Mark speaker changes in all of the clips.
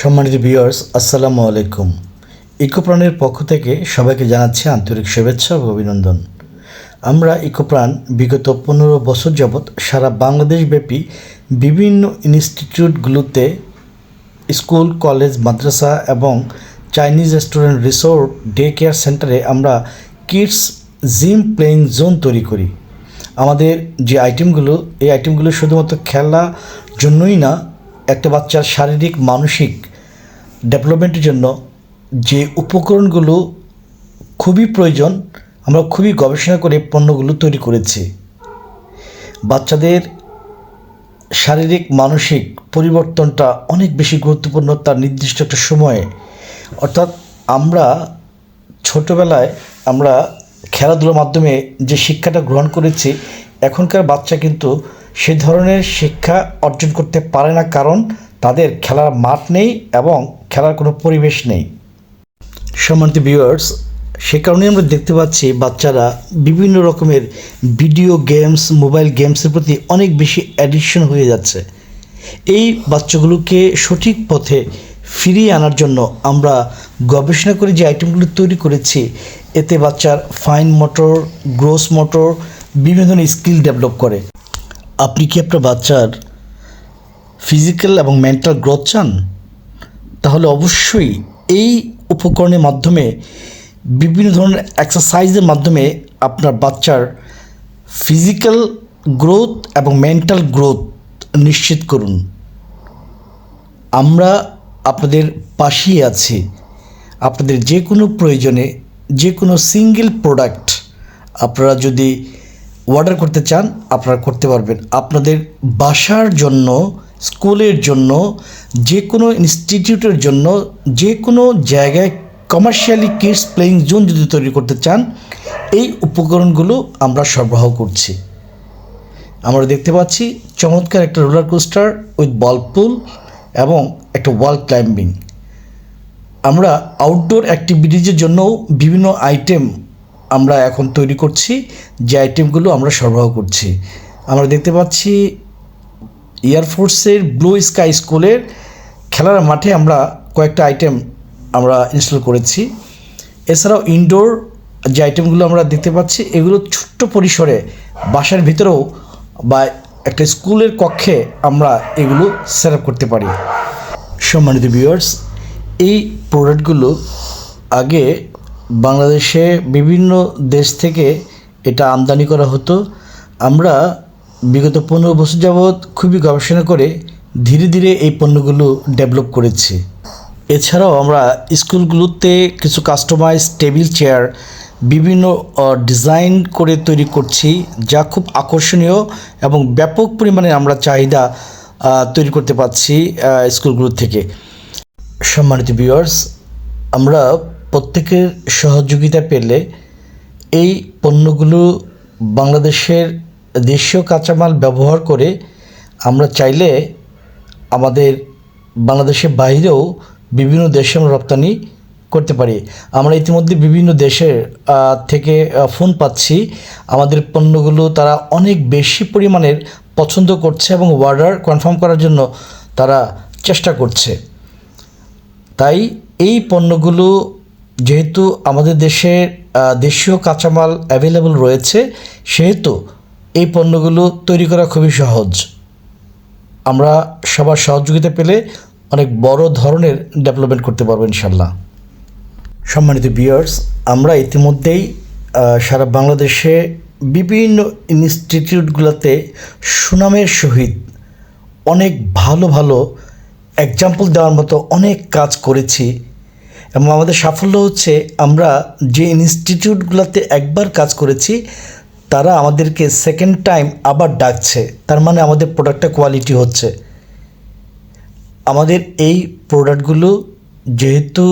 Speaker 1: সম্মানিত ভিউয়ার্স আসসালামু আলাইকুম। ইকোপ্রাণের পক্ষ থেকে সবাইকে জানাচ্ছি আন্তরিক শুভেচ্ছা ও অভিনন্দন। আমরা ইকোপ্রাণ বিগত পনেরো বছর যাবৎ সারা বাংলাদেশব্যাপী বিভিন্ন ইনস্টিটিউটগুলোতে স্কুল, কলেজ, মাদ্রাসা এবং Chinese restaurant, resort day care সেন্টারে আমরা কিডস জিম প্লেইং জোন তৈরি করি। আমাদের যে আইটেমগুলো, এই আইটেমগুলো শুধুমাত্র খেলার জন্যই না একটা বাচ্চার শারীরিক, মানসিক ডেভেলপমেন্টের জন্য যে উপকরণগুলো খুবই প্রয়োজন, আমরা খুবই গবেষণা করে পণ্যগুলো তৈরি করেছি। বাচ্চাদের শারীরিক, মানসিক পরিবর্তনটা অনেক বেশি গুরুত্বপূর্ণ তার নির্দিষ্ট একটা সময়ে। অর্থাৎ আমরা ছোটোবেলায় আমরা খেলাধুলার মাধ্যমে যে শিক্ষাটা গ্রহণ করেছি, এখনকার বাচ্চা কিন্তু সে ধরনের শিক্ষা অর্জন করতে পারে না কারণ তাদের খেলার মাঠ নেই এবং খেলার কোনো পরিবেশ নেই। সম্মানিত ভিউয়ার্স সে কারণে আমরা দেখতে পাচ্ছি বাচ্চারা বিভিন্ন রকমের ভিডিও গেমস মোবাইল গেমসের প্রতি অনেক বেশি অ্যাডিকশন হয়ে যাচ্ছে। এই বাচ্চাগুলোকে সঠিক পথে ফিরিয়ে আনার জন্য আমরা গবেষণা করে যে আইটেমগুলো তৈরি করেছি, এতে বাচ্চার ফাইন মোটর গ্রোস মোটর বিভিন্ন ধরনের স্কিল ডেভেলপ করে। আপনি কি আপনার বাচ্চার ফিজিক্যাল এবং মেন্টাল গ্রোথ চান? তাহলে অবশ্যই এই উপকরণের মাধ্যমে, বিভিন্ন ধরনের এক্সারসাইজের মাধ্যমে আপনার বাচ্চার ফিজিক্যাল গ্রোথ এবং মেন্টাল গ্রোথ নিশ্চিত করুন। আমরা আপনাদের পাশেই আছি। আপনাদের যে কোনো প্রয়োজনে যে কোনো সিঙ্গেল প্রোডাক্ট আপনারা যদি অর্ডার করতে চান, আপনারা করতে পারবেন। আপনাদের বাসার জন্য, স্কুলের জন্য যে কোনো ইনস্টিটিউটের জন্য যে কোনো জায়গায় কমার্শিয়ালি কিডস প্লেয়িং জোন যদি তৈরি করতে চান, এই উপকরণগুলো আমরা সরবরাহ করছি। আমরা দেখতে পাচ্ছি চমৎকার একটা roller coaster with ball pool এবং একটা ওয়াল ক্লাইম্বিং আমরা আউটডোর অ্যাক্টিভিটিজের জন্যও বিভিন্ন আইটেম আমরা এখন তৈরি করছি, যে আইটেমগুলো আমরা সরবরাহ করছি। আমরা দেখতে পাচ্ছি এয়ারফোর্সের ব্লু স্কাই স্কুলের খেলার মাঠে আমরা কয়েকটা আইটেম আমরা ইনস্টল করেছি। এছাড়াও ইনডোর যে আইটেমগুলো আমরা দেখতে পাচ্ছি, এগুলো ছোট্ট পরিসরে বাসার ভিতরেও বা একটা স্কুলের কক্ষে আমরা এগুলো সেট করতে পারি। সম্মানিত ভিউয়ার্স এই প্রোডাক্টগুলো আগে বাংলাদেশে বিভিন্ন দেশ থেকে এটা আমদানি করা হতো। আমরা বিগত পনেরো বছর যাবৎ খুবই গবেষণা করে ধীরে ধীরে এই পণ্যগুলো ডেভেলপ করেছি। এছাড়াও আমরা স্কুলগুলোতে কিছু কাস্টমাইজ টেবিল চেয়ার বিভিন্ন ডিজাইন করে তৈরি করছি, যা খুব আকর্ষণীয় এবং ব্যাপক পরিমাণে আমরা চাহিদা তৈরি করতে পারছি স্কুলগুলো থেকে। সম্মানিত ভিউয়ার্স আমরা প্রত্যেকের সহযোগিতা পেলে এই পণ্যগুলো বাংলাদেশের দেশীয় কাঁচামাল ব্যবহার করে আমরা চাইলে আমাদের বাংলাদেশের বাইরেও বিভিন্ন দেশে আমরা রপ্তানি করতে পারি। আমরা ইতিমধ্যে বিভিন্ন দেশের থেকে ফোন পাচ্ছি। আমাদের পণ্যগুলো তারা অনেক বেশি পরিমাণের পছন্দ করছে এবং অর্ডার কনফার্ম করার জন্য তারা চেষ্টা করছে। তাই এই পণ্যগুলো যেহেতু আমাদের দেশে দেশীয় কাঁচামাল অ্যাভেলেবল রয়েছে, সেহেতু এই পণ্যগুলো তৈরি করা খুবই সহজ। আমরা সবার সহযোগিতা পেলে অনেক বড় ধরনের ডেভেলপমেন্ট করতে পারব ইনশাল্লাহ সম্মানিত বিয়ার্স আমরা ইতিমধ্যেই সারা বাংলাদেশে বিভিন্ন ইনস্টিটিউটগুলোতে সুনামের সহিত অনেক ভালো ভালো এক্সাম্পল দেওয়ার মতো অনেক কাজ করেছি। এবং আমাদের সাফল্য হচ্ছে আমরা যে ইনস্টিটিউটগুলোতে একবার কাজ করেছি, তারা আমাদেরকে সেকেন্ড টাইম আবার ডাকছে। তার মানে আমাদের প্রোডাক্টটা কোয়ালিটি হচ্ছে। আমাদের এই প্রোডাক্টগুলো যেহেতু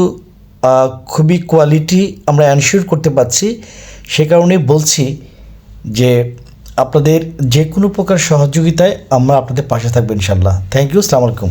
Speaker 1: খুবই কোয়ালিটি আমরা অ্যানশিওর করতে পারছি, সে কারণে বলছি যে আপনাদের যে কোনো প্রকার সহযোগিতায় আমরা আপনাদের পাশে থাকব ইনশাল্লাহ থ্যাংক ইউ আসসালামু আলাইকুম।